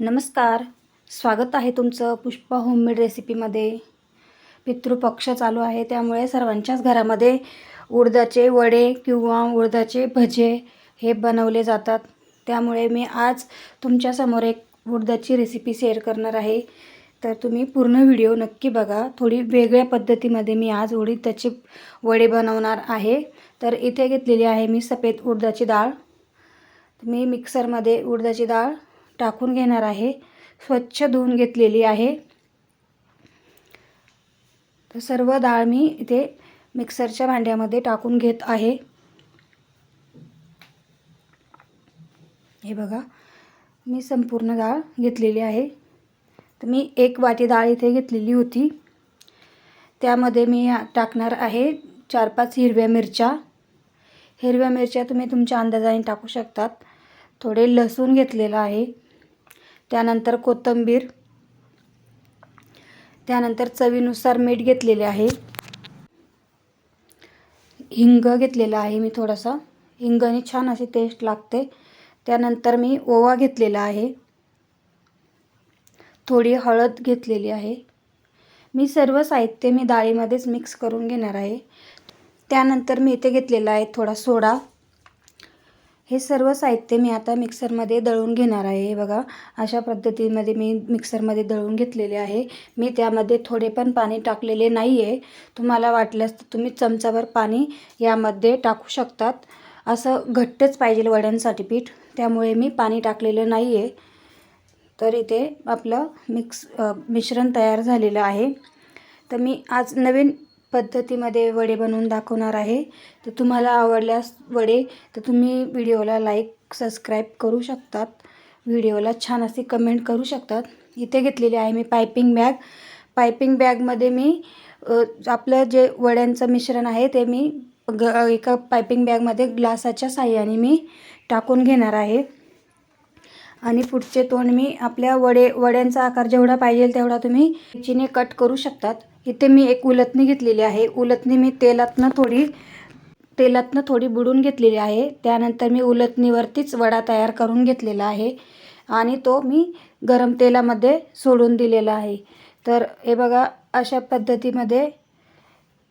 नमस्कार. स्वागत आहे तुमचं पुष्पा होममेड रेसिपीमध्ये पितृपक्ष चालू आहे त्यामुळे सर्वांच्याच घरामध्ये उडदाचे वडे किंवा उडदाचे भजे हे बनवले जातात. त्यामुळे मी आज तुमच्यासमोर एक उडदाची रेसिपी शेअर करणार आहे. तर तुम्ही पूर्ण व्हिडिओ नक्की बघा. थोडी वेगळ्या पद्धतीमध्ये मी आज उडीदाचे वडे बनवणार आहे. तर इथे घेतलेली आहे मी सफेद उडदाची डाळ. मी मिक्सरमध्ये उडदाची डाळ टाकून घेणार आहे. स्वच्छ धुवून घेतलेली आहे. तर सर्व डाळ मी इथे मिक्सरच्या भांड्यामध्ये टाकून घेत आहे. हे बघा मी संपूर्ण डाळ घेतलेली आहे. तर मी एक वाटी डाळ इथे घेतलेली होती. त्यामध्ये मी टाकणार आहे चार पाच हिरव्या मिरच्या. हिरव्या मिरच्या तुम्ही तुमच्या अंदाजाने टाकू शकतात. थोडे लसूण घेतलेलं आहे. त्यानंतर कोथिंबीर त्यानंतर चवीनुसार मीठ घेतलेले आहे. हिंग घेतलेला आहे मी थोडासा. हिंगाने छान अशी टेस्ट लागते. त्यानंतर मी ओवा घेतलेला आहे. थोडी हळद घेतलेली आहे. मी सर्व साहित्य मी डाळीमध्येच मिक्स करून घेणार आहे. त्यानंतर मी इथे घेतलेला आहे थोडा सोडा. हे सर्व साहित्य मी आता मिक्सरमध्ये दळून घेणार आहे. हे बघा अशा पद्धतीमध्ये मी मिक्सरमध्ये दळून घेतलेले आहे. मी त्यामध्ये थोडे पण पाणी टाकलेले नाही आहे तुम्हाला वाटल्यास तर तुम्ही चमचाभर पाणी यामध्ये टाकू शकतात. असं घट्टच पाहिजे वड्यांसाठी पीठ. त्यामुळे मी पाणी टाकलेलं नाही आहे तर इथे आपलं मिक्स मिश्रण तयार झालेलं आहे. तर मी आज नवीन पद्धतीमध्ये वडे बनवून दाखवणार आहे. तर तुम्हाला आवडल्यास वडे तर तुम्ही व्हिडिओला लाईक सबस्क्राईब करू शकतात. व्हिडिओला छान अशी कमेंट करू शकतात. इथे घेतलेली आहे मी पायपिंग बॅग पायपिंग बॅगमध्ये मी आपलं जे वड्यांचं मिश्रण आहे ते मी ग एका पायपिंग बॅगमध्ये ग्लासाच्या साह्याने मी टाकून घेणार आहे. आणि पुढचे तोंड मी आपल्या वडे वड्यांचा आकार जेवढा पाहिजे तेवढा तुम्ही चिने कट करू शकतात. इथे मी एक उलतणी घेतलेली आहे. उलतणी मी तेलातनं थोडी तेलातनं थोडी बुडून घेतलेली आहे. त्यानंतर मी उलतणीवरतीच वडा तयार करून घेतलेला आहे आणि तो मी गरम तेलामध्ये सोडून दिलेला आहे. तर हे बघा अशा पद्धतीमध्ये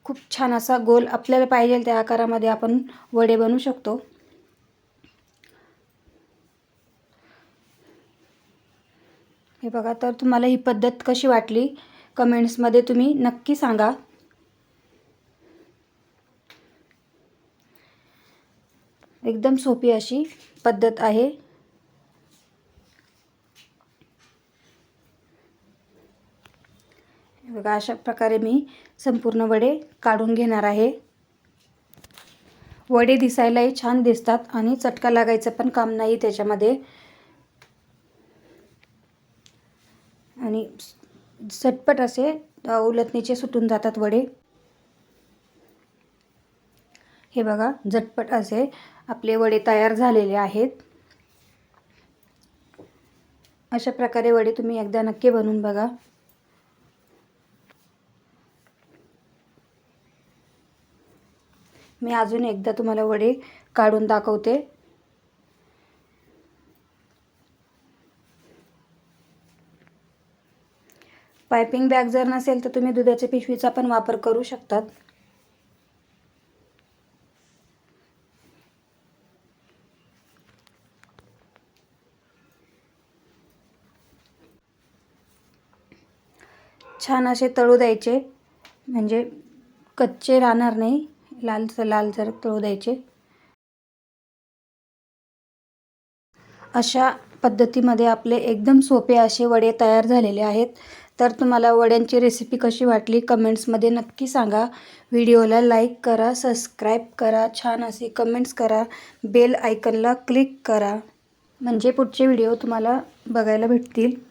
खूप छान असा गोल आपल्याला पाहिजे त्या आकारामध्ये आपण वडे बनवू शकतो. हे बघा तर तुम्हाला ही पद्धत कशी वाटली? कमेंट्समध्ये तुम्ही नक्की सांगा. एकदम सोपी अशी पद्धत आहे. बघा अशा प्रकारे मी संपूर्ण वडे काढून घेणार आहे. वडे दिसायलाही छान दिसतात आणि चटका लागायचं पण काम नाही त्याच्यामध्ये. आणि झटपट असे उलटणीचे सुटून जातात वडे. हे बघा झटपट असे आपले वडे तयार झालेले आहेत. अशा प्रकारे वडे तुम्ही एकदा नक्की बनवून बघा. मी अजून एकदा तुम्हाला वडे काढून दाखवते. पायपिंग बॅग जर नसेल तर तुम्ही दुधाच्या पिशवीचा पण वापर करू शकतात. छान असे तळू द्यायचे. म्हणजे कच्चे राहणार नाही. लाल लाल जर तळू द्यायचे. अशा पद्धतीमध्ये आपले एकदम सोपे असे वडे तयार झालेले आहेत. तर तुम्हाला वड्यांची रेसिपी कशी वाटली कमेंट्समध्ये नक्की सांगा. व्हिडिओला लाईक करा सबस्क्राईब करा छान असे कमेंट्स करा. बेल आयकनला क्लिक करा. म्हणजे पुढचे व्हिडिओ तुम्हाला बघायला भेटतील.